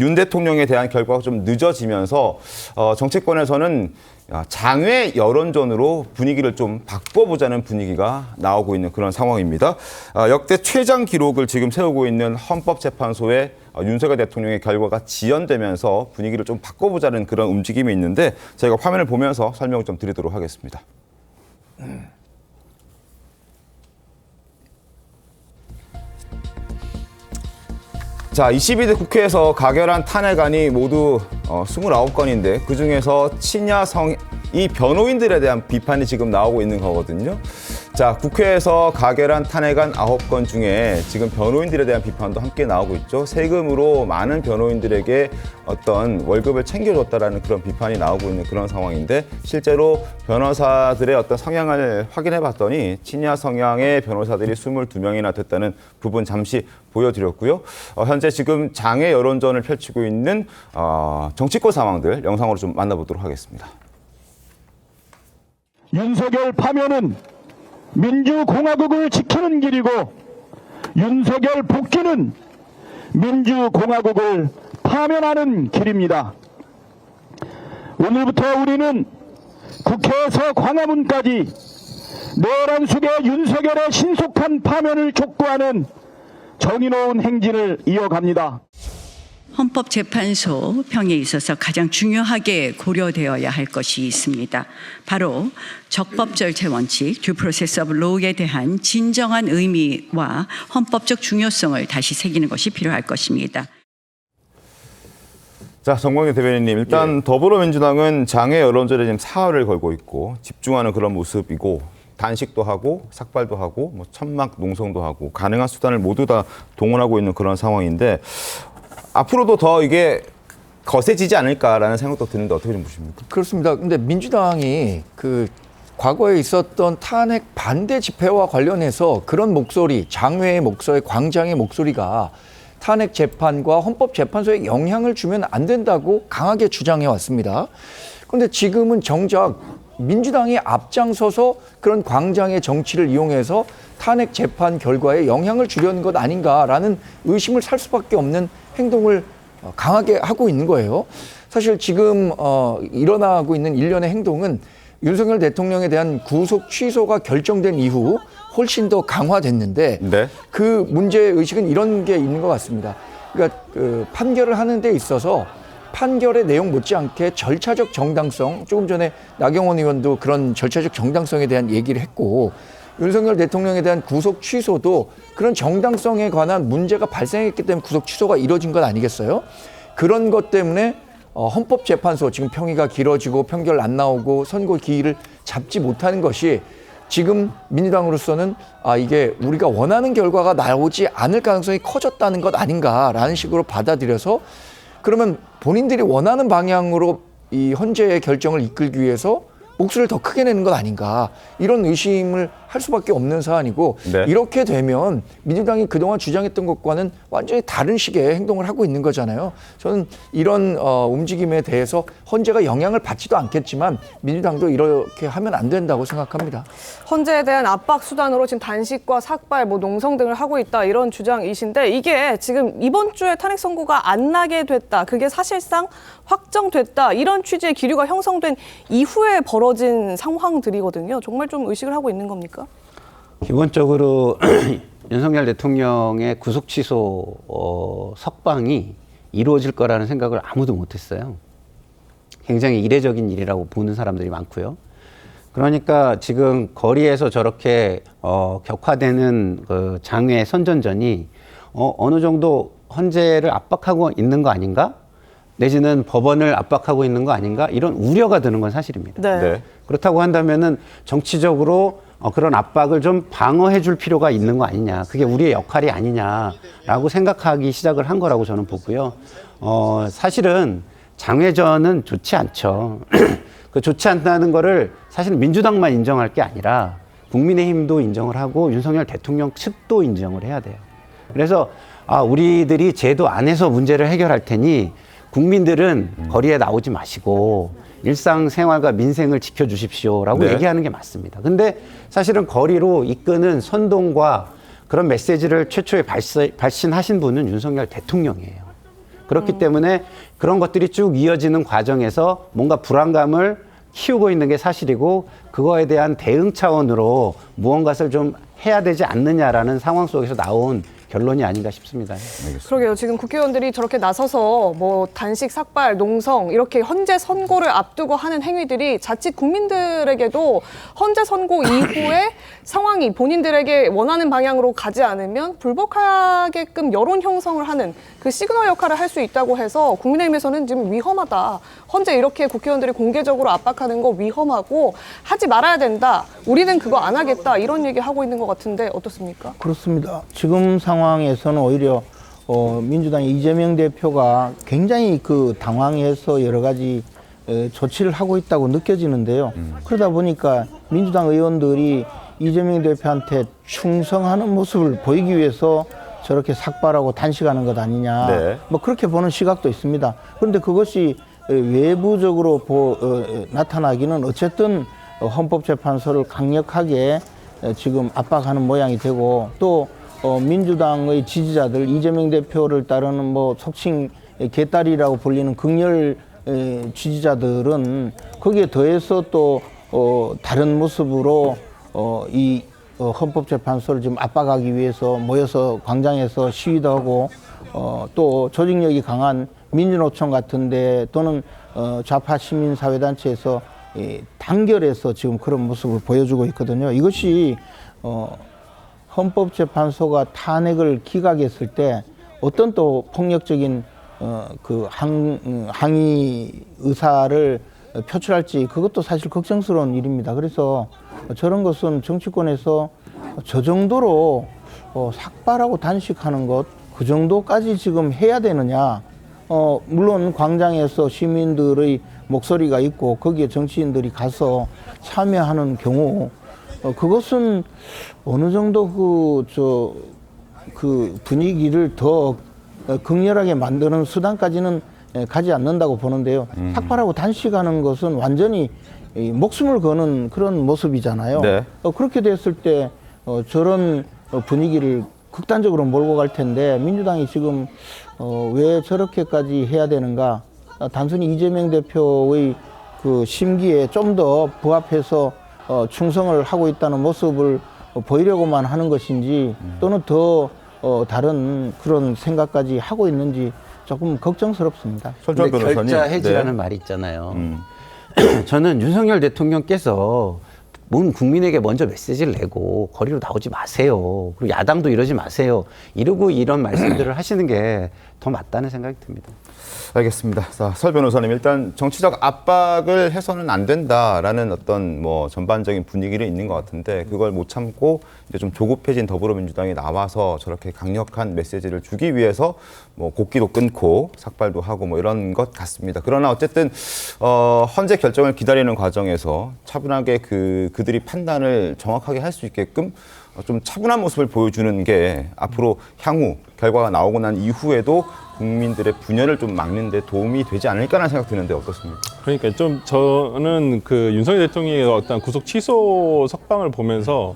윤 대통령에 대한 결과가 좀 늦어지면서 어, 정치권에서는 아, 장외 여론전으로 분위기를 좀 바꿔보자는 분위기가 나오고 있는 그런 상황입니다. 아, 역대 최장 기록을 지금 세우고 있는 헌법재판소에 어, 윤석열 대통령의 결과가 지연되면서 분위기를 좀 바꿔보자는 그런 움직임이 있는데 저희가 화면을 보면서 설명을 좀 드리도록 하겠습니다. 자, 22대 국회에서 가결한 탄핵안이 모두 어, 29건인데 그중에서 친야 성 이 변호인들에 대한 비판이 지금 나오고 있는 거거든요. 자, 국회에서 가결한 탄핵안 9건 중에 지금 변호인들에 대한 비판도 함께 나오고 있죠. 세금으로 많은 변호인들에게 어떤 월급을 챙겨줬다라는 그런 비판이 나오고 있는 그런 상황인데 실제로 변호사들의 어떤 성향을 확인해 봤더니 친야 성향의 변호사들이 22명이나 됐다는 부분 잠시 보여드렸고요. 어, 현재 지금 장애 여론전을 펼치고 있는 어, 정치권 상황들 영상으로 좀 만나보도록 하겠습니다. 윤석열 파면은 민주공화국을 지키는 길이고 윤석열 복귀는 민주공화국을 파면하는 길입니다. 오늘부터 우리는 국회에서 광화문까지 내란숙의 윤석열의 신속한 파면을 촉구하는 정의로운 행진을 이어갑니다. 헌법재판소 평에 있어서 가장 중요하게 고려되어야 할 것이 있습니다. 바로 적법 절차 원칙, 듀 프로세스 오브 로우에 대한 진정한 의미와 헌법적 중요성을 다시 새기는 것이 필요할 것입니다. 자, 정광재 대변인님, 일단 더불어민주당은 장애 여론전에 지금 사활을 걸고 있고 집중하는 그런 모습이고 단식도 하고 삭발도 하고 뭐 천막 농성도 하고 가능한 수단을 모두 다 동원하고 있는 그런 상황인데 앞으로도 더 이게 거세지지 않을까라는 생각도 드는데 어떻게 좀 보십니까? 그렇습니다. 근데 민주당이 그 과거에 있었던 탄핵 반대 집회와 관련해서 그런 목소리, 장외의 목소리, 광장의 목소리가 탄핵 재판과 헌법 재판소에 영향을 주면 안 된다고 강하게 주장해 왔습니다. 그런데 지금은 정작 민주당이 앞장서서 그런 광장의 정치를 이용해서 탄핵 재판 결과에 영향을 주려는 것 아닌가라는 의심을 살 수밖에 없는 행동을 어, 강하게 하고 있는 거예요. 사실 지금 어, 일어나고 있는 일련의 행동은 윤석열 대통령에 대한 구속 취소가 결정된 이후 훨씬 더 강화됐는데 네. 그 문제 의식은 이런 게 있는 것 같습니다. 그러니까 그 판결을 하는 데 있어서 판결의 내용 못지않게 절차적 정당성 조금 전에 나경원 의원도 그런 절차적 정당성에 대한 얘기를 했고 윤석열 대통령에 대한 구속 취소도 그런 정당성에 관한 문제가 발생했기 때문에 구속 취소가 이뤄진 것 아니겠어요? 그런 것 때문에 어, 헌법재판소 지금 평의가 길어지고 판결 안 나오고 선고 기일을 잡지 못하는 것이 지금 민주당으로서는 아 이게 우리가 원하는 결과가 나오지 않을 가능성이 커졌다는 것 아닌가라는 식으로 받아들여서 그러면 본인들이 원하는 방향으로 이 헌재의 결정을 이끌기 위해서 목소리를 더 크게 내는 것 아닌가 이런 의심을 할 수밖에 없는 사안이고 네. 이렇게 되면 민주당이 그동안 주장했던 것과는 완전히 다른 식의 행동을 하고 있는 거잖아요. 저는 이런 어, 움직임에 대해서 헌재가 영향을 받지도 않겠지만 민주당도 이렇게 하면 안 된다고 생각합니다. 헌재에 대한 압박 수단으로 지금 단식과 삭발, 뭐 농성 등을 하고 있다 이런 주장이신데 이게 지금 이번 주에 탄핵 선고가 안 나게 됐다. 그게 사실상 확정됐다. 이런 취지의 기류가 형성된 이후에 벌어진 상황들이거든요. 정말 좀 의식을 하고 있는 겁니까? 기본적으로 윤석열 대통령의 구속 취소 어, 석방이 이루어질 거라는 생각을 아무도 못했어요. 굉장히 이례적인 일이라고 보는 사람들이 많고요. 그러니까 지금 거리에서 저렇게 어, 격화되는 그 장외 선전전이 어, 어느 정도 헌재를 압박하고 있는 거 아닌가? 내지는 법원을 압박하고 있는 거 아닌가? 이런 우려가 드는 건 사실입니다. 네. 네. 그렇다고 한다면은 정치적으로 어, 그런 압박을 좀 방어해 줄 필요가 있는 거 아니냐. 그게 우리의 역할이 아니냐라고 생각하기 시작을 한 거라고 저는 보고요. 어, 사실은 장외전은 좋지 않죠. 그 좋지 않다는 거를 사실 민주당만 인정할 게 아니라 국민의힘도 인정을 하고 윤석열 대통령 측도 인정을 해야 돼요. 그래서 아, 우리들이 제도 안에서 문제를 해결할 테니 국민들은 거리에 나오지 마시고 일상생활과 민생을 지켜주십시오라고 네. 얘기하는 게 맞습니다. 근데 사실은 거리로 이끄는 선동과 그런 메시지를 최초에 발신하신 분은 윤석열 대통령이에요. 그렇기 때문에 그런 것들이 쭉 이어지는 과정에서 뭔가 불안감을 키우고 있는 게 사실이고 그거에 대한 대응 차원으로 무언가를 좀 해야 되지 않느냐라는 상황 속에서 나온 결론이 아닌가 싶습니다. 그러게요. 지금 국회의원들이 저렇게 나서서 뭐 단식, 삭발, 농성 이렇게 헌재 선고를 앞두고 하는 행위들이 자칫 국민들에게도 헌재 선고 이후에 상황이 본인들에게 원하는 방향으로 가지 않으면 불복하게끔 여론 형성을 하는 그 시그널 역할을 할 수 있다고 해서 국민의힘에서는 지금 위험하다. 헌재 이렇게 국회의원들이 공개적으로 압박하는 거 위험하고 하지 말아야 된다. 우리는 그거 안 하겠다. 이런 얘기 하고 있는 것 같은데 어떻습니까? 그렇습니다. 지금 상황 에서는 오히려 어, 민주당 이재명 대표가 굉장히 그 당황해서 여러 가지 에, 조치를 하고 있다고 느껴지는데요. 그러다 보니까 민주당 의원들이 이재명 대표한테 충성하는 모습을 보이기 위해서 저렇게 삭발하고 단식하는 것 아니냐. 네. 뭐 그렇게 보는 시각도 있습니다. 그런데 그것이 에, 외부적으로 보- 어, 에, 나타나기는 어쨌든 어, 헌법재판소를 강력하게 에, 지금 압박하는 모양이 되고 또 어, 민주당의 지지자들 이재명 대표를 따르는 뭐 속칭 개딸이라고 불리는 극렬 에, 지지자들은 거기에 더해서 또 어, 다른 모습으로 어, 이 어, 헌법재판소를 지금 압박하기 위해서 모여서 광장에서 시위도 하고 어, 또 조직력이 강한 민주노총 같은데 또는 어, 좌파 시민사회단체에서 이 단결해서 지금 그런 모습을 보여주고 있거든요. 이것이 어, 헌법재판소가 탄핵을 기각했을 때 어떤 또 폭력적인 어, 그 항, 음, 항의 의사를 표출할지 그것도 사실 걱정스러운 일입니다. 그래서 저런 것은 정치권에서 저 정도로 어, 삭발하고 단식하는 것 그 정도까지 지금 해야 되느냐? 어, 물론 광장에서 시민들의 목소리가 있고 거기에 정치인들이 가서 참여하는 경우 어, 그것은 어느 정도 그, 저, 그 분위기를 더 어, 극렬하게 만드는 수단까지는 에, 가지 않는다고 보는데요. 삭발하고 단식하는 것은 완전히 이 목숨을 거는 그런 모습이잖아요. 네. 어, 그렇게 됐을 때 어, 저런 어, 분위기를 극단적으로 몰고 갈 텐데 민주당이 지금 어, 왜 저렇게까지 해야 되는가? 어, 단순히 이재명 대표의 그 심기에 좀 더 부합해서 어, 충성을 하고 있다는 모습을 어, 보이려고만 하는 것인지 또는 더 어, 다른 그런 생각까지 하고 있는지 조금 걱정스럽습니다. 근데 변호사님. 결자 해지라는 네. 말이 있잖아요. 음. 저는 윤석열 대통령께서 뭔 국민에게 먼저 메시지를 내고 거리로 나오지 마세요. 그리고 야당도 이러지 마세요. 이러고 이런 말씀들을 하시는 게 더 맞다는 생각이 듭니다. 알겠습니다. 자, 설 변호사님 일단 정치적 압박을 해서는 안 된다라는 어떤 뭐 전반적인 분위기를 있는 것 같은데 그걸 못 참고 이제 좀 조급해진 더불어민주당이 나와서 저렇게 강력한 메시지를 주기 위해서 뭐 곡기도 끊고 삭발도 하고 뭐 이런 것 같습니다. 그러나 어쨌든 어, 헌재 결정을 기다리는 과정에서 차분하게 그 그들이 판단을 정확하게 할 수 있게끔 어, 좀 차분한 모습을 보여주는 게 앞으로 향후 결과가 나오고 난 이후에도 국민들의 분열을 좀 막는 데 도움이 되지 않을까라는 생각 드는데 어떻습니까? 그러니까 좀 저는 그 윤석열 대통령의 어떤 구속 취소 석방을 보면서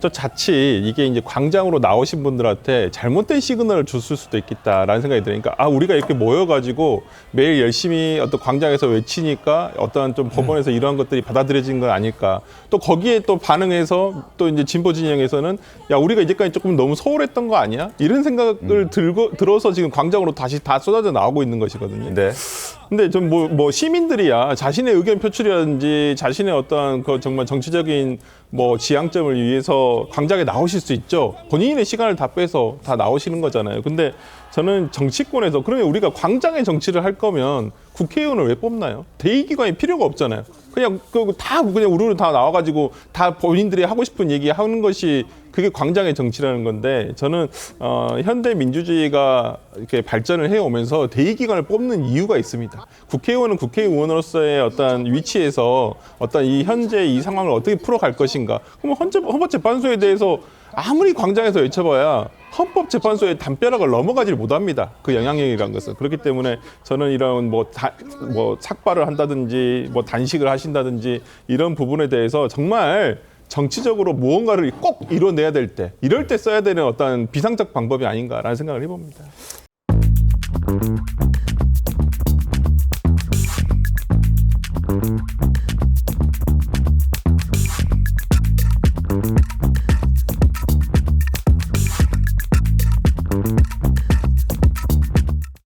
또 자칫 이게 이제 광장으로 나오신 분들한테 잘못된 시그널을 줬을 수도 있겠다라는 생각이 드니까 아 우리가 이렇게 모여가지고 매일 열심히 어떤 광장에서 외치니까 어떤 좀 법원에서 이러한 것들이 받아들여진 건 아닐까. 또 거기에 또 반응해서 또 이제 진보 진영에서는 야 우리가 이제까지 조금 너무 소홀했던 거 아니야? 이런 생각을 들고 들어서 지금 광장으로 다시 다 쏟아져 나오고 있는 것이거든요. 네. 근데 좀뭐뭐 시민들이야 자신의 의견 표출이라든지 자신의 어떤 그 정말 정치적인 뭐 지향점을 위해서 광장에 나오실 수 있죠. 본인의 시간을 다 빼서 다 나오시는 거잖아요. 근데 저는 정치권에서 그러면 우리가 광장에 정치를 할 거면 국회의원을 왜 뽑나요? 대의기관이 필요가 없잖아요. 그냥 그다 그냥 우르르 다 나와가지고 다 본인들이 하고 싶은 얘기 하는 것이 그게 광장의 정치라는 건데 저는 어, 현대 민주주의가 이렇게 발전을 해오면서 대의기관을 뽑는 이유가 있습니다. 국회의원은 국회의원으로서의 어떤 위치에서 어떤 이 현재 이 상황을 어떻게 풀어갈 것인가. 그러면 헌법재판소에 대해서 아무리 광장에서 외쳐봐야 헌법재판소의 담벼락을 넘어가질 못합니다. 그 영향력이란 것은 그렇기 때문에 저는 이런 뭐, 다, 뭐 삭발을 한다든지 뭐 단식을 하신다든지 이런 부분에 대해서 정말 정치적으로 무언가를 꼭 이뤄내야 될 때, 이럴 때 써야 되는 어떤 비상적 방법이 아닌가라는 생각을 해봅니다. 니다